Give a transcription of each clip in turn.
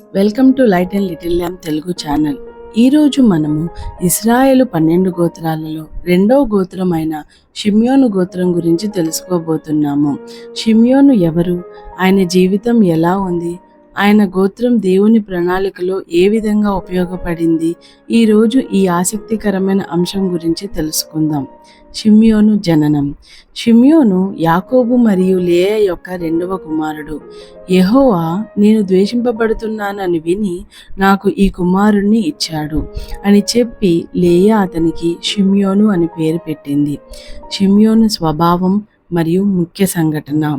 Welcome to light and little lamb Telugu channel ఈరోజు మనము ఇస్రాయేలు పన్నెండు గోత్రాలలో రెండవ గోత్రమైన షిమ్యోను గోత్రం గురించి తెలుసుకోబోతున్నాము. షిమ్యోను ఎవరు? ఆయన జీవితం ఎలా ఉంది? ఆయన గోత్రం దేవుని ప్రణాళికలో ఏ విధంగా ఉపయోగపడింది? ఈరోజు ఈ ఆసక్తికరమైన అంశం గురించి తెలుసుకుందాం. షిమ్యోను జననం. షిమ్యోను యాకోబు మరియు లేయ యొక్క రెండవ కుమారుడు. యహోవా నేను ద్వేషింపబడుతున్నానని విని నాకు ఈ కుమారుణ్ణి ఇచ్చాడు అని చెప్పి లేయ అతనికి షిమ్యోను అని పేరు పెట్టింది. షిమ్యోను స్వభావం మరియు ముఖ్య సంఘటన.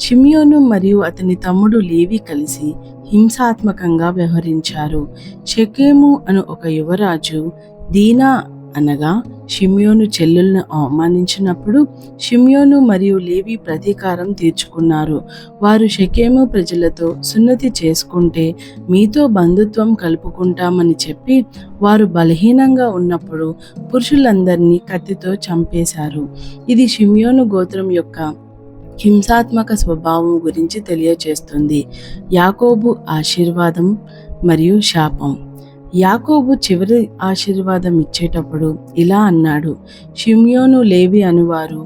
షిమియోను మరియు అతని తమ్ముడు లేవి కలిసి హింసాత్మకంగా వ్యవహరించారు. చెకేము అను ఒక యువరాజు దీనా అనగా షిమ్యోను చెల్లెలను అవమానించినప్పుడు షిమ్యోను మరియు లేవి ప్రతీకారం తీర్చుకున్నారు. వారు షకేము ప్రజలతో సున్నతి చేసుకుంటే మీతో బంధుత్వం కలుపుకుంటామని చెప్పి వారు బలహీనంగా ఉన్నప్పుడు పురుషులందరినీ కత్తితో చంపేశారు. ఇది షిమ్యోను గోత్రం యొక్క హింసాత్మక స్వభావం గురించి తెలియచేస్తుంది. యాకోబు ఆశీర్వాదం మరియు శాపం. యాకోబు చివరి ఆశీర్వాదం ఇచ్చేటప్పుడు ఇలా అన్నాడు షిమ్యోను లేవి అనువారు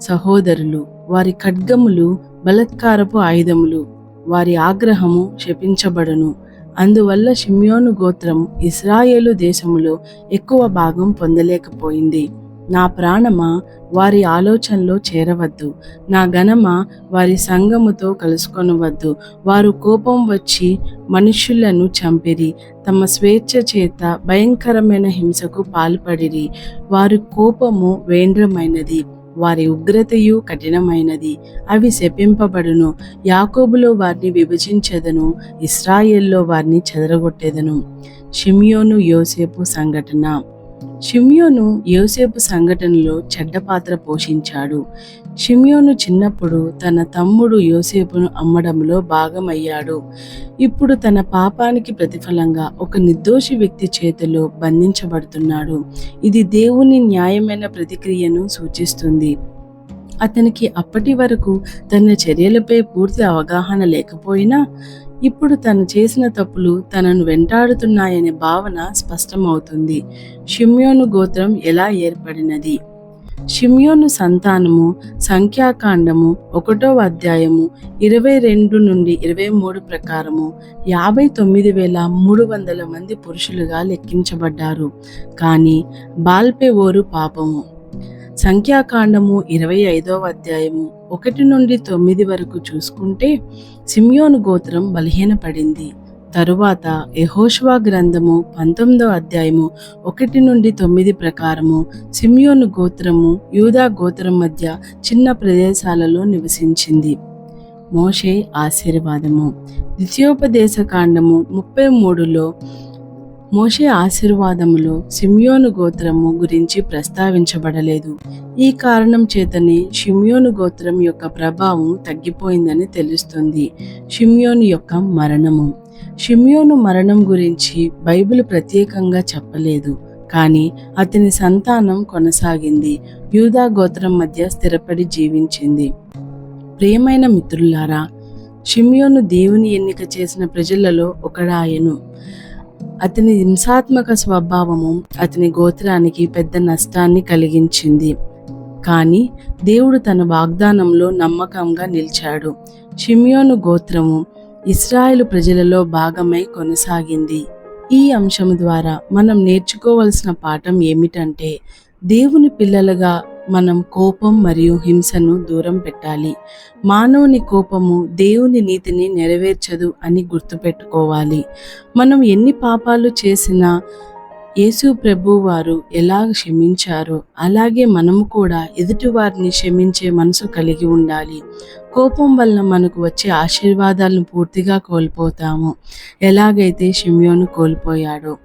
సహోదరులు వారి ఖడ్గములు బలత్కారపు ఆయుధములు వారి ఆగ్రహము శపించబడును. అందువల్ల షిమ్యోను గోత్రం ఇస్రాయేలు దేశములో ఎక్కువ భాగం పొందలేకపోయింది. నా ప్రాణమా వారి ఆలోచనలో చేరవద్దు. నా ఘనమ వారి సంగముతో కలుసుకొనవద్దు. వారు కోపం వచ్చి మనుషులను చంపిరి. తమ స్వేచ్ఛ చేత భయంకరమైన హింసకు పాల్పడిరి. వారి కోపము వేంద్రమైనది వారి ఉగ్రతయు కఠినమైనది. అవి శపింపబడును. యాకోబులో వారిని విభజించెదను. ఇస్రాయేల్లో వారిని చెదరగొట్టేదను. షిమియోను యోసేపు సంఘటన. షిమ్యోను యోసేపు సంఘటనలో చెడ్డ పాత్ర పోషించాడు. షిమ్యోను చిన్నప్పుడు తన తమ్ముడు యోసేపును అమ్మడంలో భాగమయ్యాడు. ఇప్పుడు తన పాపానికి ప్రతిఫలంగా ఒక నిర్దోషి వ్యక్తి చేతిలో బంధించబడుతున్నాడు. ఇది దేవుని న్యాయమైన ప్రతిక్రియను సూచిస్తుంది. అతనికి అప్పటి వరకు తన చర్యలపై పూర్తి అవగాహన లేకపోయినా ఇప్పుడు తను చేసిన తప్పులు తనను వెంటాడుతున్నాయనే భావన స్పష్టమవుతుంది. షిమ్యోను గోత్రం ఎలా ఏర్పడినది? షిమ్యోను సంతానము సంఖ్యాకాండము ఒకటో అధ్యాయము ఇరవై రెండు నుండి ఇరవై మూడు ప్రకారము యాభై తొమ్మిది వేల మూడు వందల మంది పురుషులుగా లెక్కించబడ్డారు. కానీ బాల్పే ఓరు పాపము. సంఖ్యాకాండము ఇరవై ఐదవ అధ్యాయము ఒకటి నుండి తొమ్మిది వరకు చూసుకుంటే సిమియోను గోత్రం బలహీనపడింది. తరువాత యహోష్వా గ్రంథము పంతొమ్మిదో అధ్యాయము ఒకటి నుండి తొమ్మిది ప్రకారము సిమియోను గోత్రము యూదా గోత్రం మధ్య చిన్న ప్రదేశాలలో నివసించింది. మోషే ఆశీర్వాదము. ద్వితీయోపదేశ కాండము ముప్పై మూడులో మోషే ఆశీర్వాదములో సిమ్యోను గోత్రము గురించి ప్రస్తావించబడలేదు. ఈ కారణం చేతనే షిమ్యోను గోత్రం యొక్క ప్రభావం తగ్గిపోయిందని తెలుస్తుంది. షిమ్యోను యొక్క మరణము. షిమ్యోను మరణం గురించి బైబిల్ ప్రత్యేకంగా చెప్పలేదు. కానీ అతని సంతానం కొనసాగింది. యూదా గోత్రం మధ్య స్థిరపడి జీవించింది. ప్రియమైన మిత్రులారా షిమ్యోను దేవుని ఎన్నిక చేసిన ప్రజలలో ఒకడాయను అతని హింసాత్మక స్వభావము అతని గోత్రానికి పెద్ద నష్టాన్ని కలిగించింది. కానీ దేవుడు తన వాగ్దానంలో నమ్మకంగా నిలిచాడు. షిమియోను గోత్రము ఇస్రాయేల్ ప్రజలలో భాగమై కొనసాగింది. ఈ అంశం ద్వారా మనం నేర్చుకోవలసిన పాఠం ఏమిటంటే దేవుని పిల్లలుగా మనం కోపం మరియు హింసను దూరం పెట్టాలి. మానవుని కోపము దేవుని నీతిని నెరవేర్చదు అని గుర్తుపెట్టుకోవాలి. మనం ఎన్ని పాపాలు చేసినా యేసు ప్రభు వారు ఎలా క్షమించారో అలాగే మనము కూడా ఎదుటివారిని క్షమించే మనసు కలిగి ఉండాలి. కోపం వల్ల మనకు వచ్చే ఆశీర్వాదాలను పూర్తిగా కోల్పోతాము. ఎలాగైతే షిమ్యోను కోల్పోయాడో.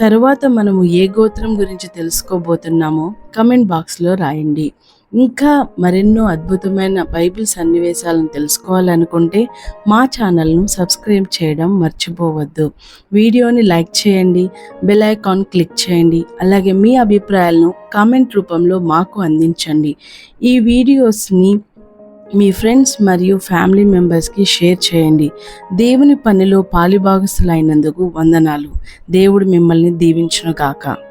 తర్వాత మనము ఏ గోత్రం గురించి తెలుసుకోబోతున్నామో కమెంట్ బాక్స్లో రాయండి. ఇంకా మరెన్నో అద్భుతమైన బైబిల్ సన్నివేశాలను తెలుసుకోవాలనుకుంటే మా ఛానల్ను సబ్స్క్రైబ్ చేయడం మర్చిపోవద్దు. వీడియోని లైక్ చేయండి బెల్ ఐకాన్ క్లిక్ చేయండి అలాగే మీ అభిప్రాయాలను కామెంట్ రూపంలో మాకు అందించండి. ఈ వీడియోస్ని మీ ఫ్రెండ్స్ మరియు ఫ్యామిలీ మెంబర్స్కి షేర్ చేయండి. దేవుని పనిలో పాలిభాగస్తులైనందుకు వందనాలు. దేవుడు మిమ్మల్ని దీవించునుగాక. గాక